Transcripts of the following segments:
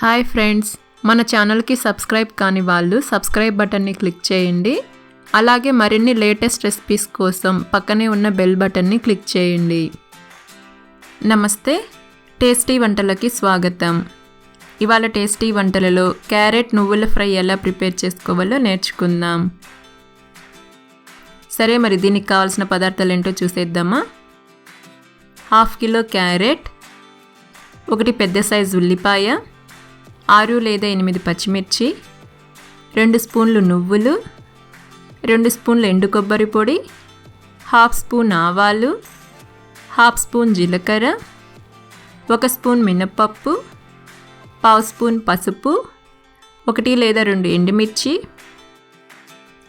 Hi friends మన ఛానల్కి subscribe కాని వాళ్ళు సబ్స్క్రైబ్ బటన్ని క్లిక్ చేయండి. అలాగే మరిన్ని లేటెస్ట్ రెసిపీస్ కోసం పక్కనే ఉన్న బెల్ బటన్ని క్లిక్ చేయండి. నమస్తే టేస్టీ వంటలకి స్వాగతం. ఇవాళ టేస్టీ వంటలలో క్యారెట్ నువ్వుల ఫ్రై ఎలా ప్రిపేర్ చేసుకోవాలో నేర్చుకుందాం. సరే మరి దీనికి కావాల్సిన పదార్థాలు ఏంటో చూసేద్దామా? హాఫ్ కిలో క్యారెట్ ఒకటి పెద్ద సైజు ఉల్లిపాయ ఆరు లేదా ఎనిమిది పచ్చిమిర్చి రెండు స్పూన్లు నువ్వులు రెండు స్పూన్లు ఎండు కొబ్బరి పొడి హాఫ్ స్పూన్ ఆవాలు హాఫ్ స్పూన్ జీలకర్ర ఒక స్పూన్ మినప్పప్పు పావు స్పూన్ పసుపు ఒకటి లేదా రెండు ఎండుమిర్చి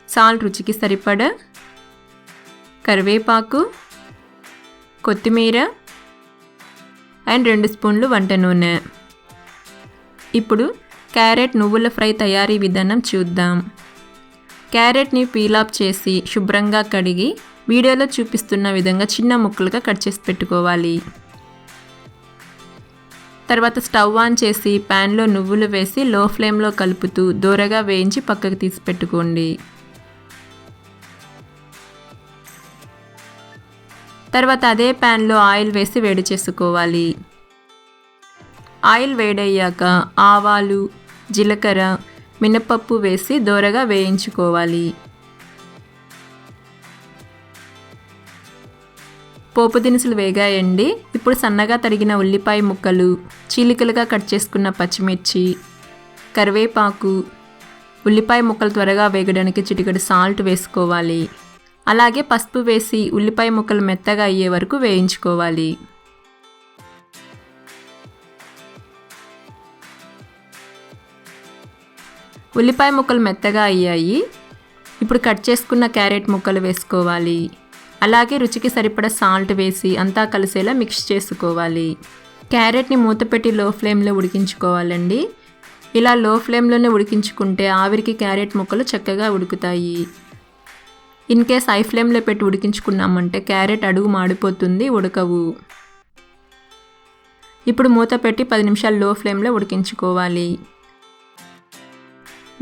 సాల్ట్ రుచికి సరిపడ కరివేపాకు కొత్తిమీర అండ్ రెండు స్పూన్లు వంట నూనె. ఇప్పుడు క్యారెట్ నువ్వుల ఫ్రై తయారీ విధానం చూద్దాం. క్యారెట్ని పీలాప్ చేసి శుభ్రంగా కడిగి వీడియోలో చూపిస్తున్న విధంగా చిన్న ముక్కలుగా కట్ చేసి పెట్టుకోవాలి. తర్వాత స్టవ్ ఆన్ చేసి ప్యాన్లో నువ్వులు వేసి లో ఫ్లేమ్లో కలుపుతూ దూరగా వేయించి పక్కకు తీసి పెట్టుకోండి. తర్వాత అదే ప్యాన్లో ఆయిల్ వేసి వేడి చేసుకోవాలి. ఆయిల్ వేడయ్యాక ఆవాలు జీలకర్ర మినపప్పు వేసి దోరగా వేయించుకోవాలి. పోపు దినుసులు వేగాయండి. ఇప్పుడు సన్నగా తరిగిన ఉల్లిపాయ ముక్కలు చీలికలుగా కట్ చేసుకున్న పచ్చిమిర్చి కరివేపాకు ఉల్లిపాయ ముక్కలు త్వరగా వేగడానికి చిటికడు సాల్ట్ వేసుకోవాలి. అలాగే పసుపు వేసి ఉల్లిపాయ ముక్కలు మెత్తగా అయ్యే వరకు వేయించుకోవాలి. ఉల్లిపాయ ముక్కలు మెత్తగా అయ్యాయి. ఇప్పుడు కట్ చేసుకున్న క్యారెట్ ముక్కలు వేసుకోవాలి. అలాగే రుచికి సరిపడా సాల్ట్ వేసి అంతా కలిసేలా మిక్స్ చేసుకోవాలి. క్యారెట్ని మూతపెట్టి లో ఫ్లేమ్లో ఉడికించుకోవాలండి. ఇలా లో ఫ్లేమ్లోనే ఉడికించుకుంటే ఆవిరికి క్యారెట్ ముక్కలు చక్కగా ఉడుకుతాయి. ఇన్ కేస్ హై ఫ్లేమ్లో పెట్టి ఉడికించుకున్నామంటే క్యారెట్ అడుగు మాడిపోతుంది ఉడకవు. ఇప్పుడు మూత పెట్టి పది నిమిషాలు లో ఫ్లేమ్లో ఉడికించుకోవాలి.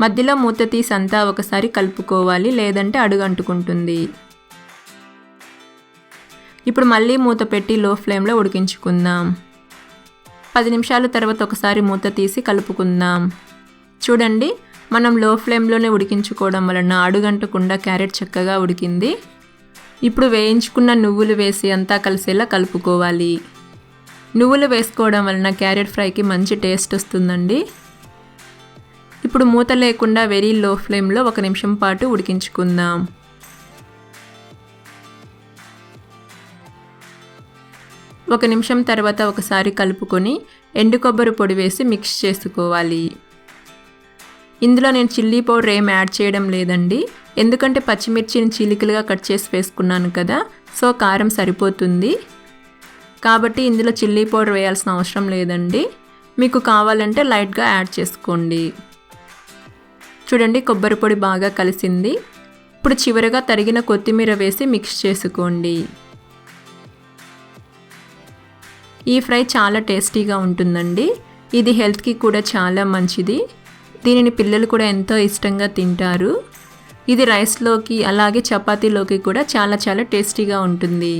మధ్యలో మూత తీసి అంతా ఒకసారి కలుపుకోవాలి లేదంటే అడుగంటుకుంటుంది. ఇప్పుడు మళ్ళీ మూత పెట్టి లో ఫ్లేమ్లో ఉడికించుకుందాం. పది నిమిషాల తర్వాత ఒకసారి మూత తీసి కలుపుకుందాం. చూడండి మనం లో ఫ్లేమ్లోనే ఉడికించుకోవడం వలన అడుగంటకుండా క్యారెట్ చక్కగా ఉడికింది. ఇప్పుడు వేయించుకున్న నువ్వులు వేసి అంతా కలిసేలా కలుపుకోవాలి. నువ్వులు వేసుకోవడం వలన క్యారెట్ ఫ్రైకి మంచి టేస్ట్ వస్తుందండి. ఇప్పుడు మూత లేకుండా వెరీ లో ఫ్లేమ్లో ఒక నిమిషం పాటు ఉడికించుకుందాం. ఒక నిమిషం తర్వాత ఒకసారి కలుపుకొని ఎండు కొబ్బరి పొడి వేసి మిక్స్ చేసుకోవాలి. ఇందులో నేను చిల్లీ పౌడర్ ఏం యాడ్ చేయడం లేదండి. ఎందుకంటే పచ్చిమిర్చిని చీలికలుగా కట్ చేసి వేసుకున్నాను కదా సో కారం సరిపోతుంది. కాబట్టి ఇందులో చిల్లీ పౌడర్ వేయాల్సిన అవసరం లేదండి. మీకు కావాలంటే లైట్గా యాడ్ చేసుకోండి. చూడండి కొబ్బరి పొడి బాగా కలిసింది. ఇప్పుడు చివరగా తరిగిన కొత్తిమీర వేసి మిక్స్ చేసుకోండి. ఈ ఫ్రై చాలా టేస్టీగా ఉంటుందండి. ఇది హెల్త్కి కూడా చాలా మంచిది. దీనిని పిల్లలు కూడా ఎంతో ఇష్టంగా తింటారు. ఇది రైస్లోకి అలాగే చపాతీలోకి కూడా చాలా చాలా టేస్టీగా ఉంటుంది.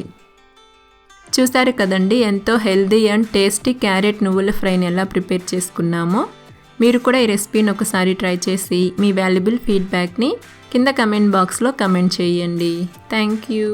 చూసారు కదండి ఎంతో హెల్దీ అండ్ టేస్టీ క్యారెట్ నువ్వుల ఫ్రైని ఎలా ప్రిపేర్ చేసుకున్నామో. మీరు కూడా ఈ రెసిపీని ఒకసారి ట్రై చేసి మీ వాల్యుబుల్ ఫీడ్బ్యాక్ని కింద కమెంట్ బాక్స్లో కమెంట్ చేయండి. Thank you.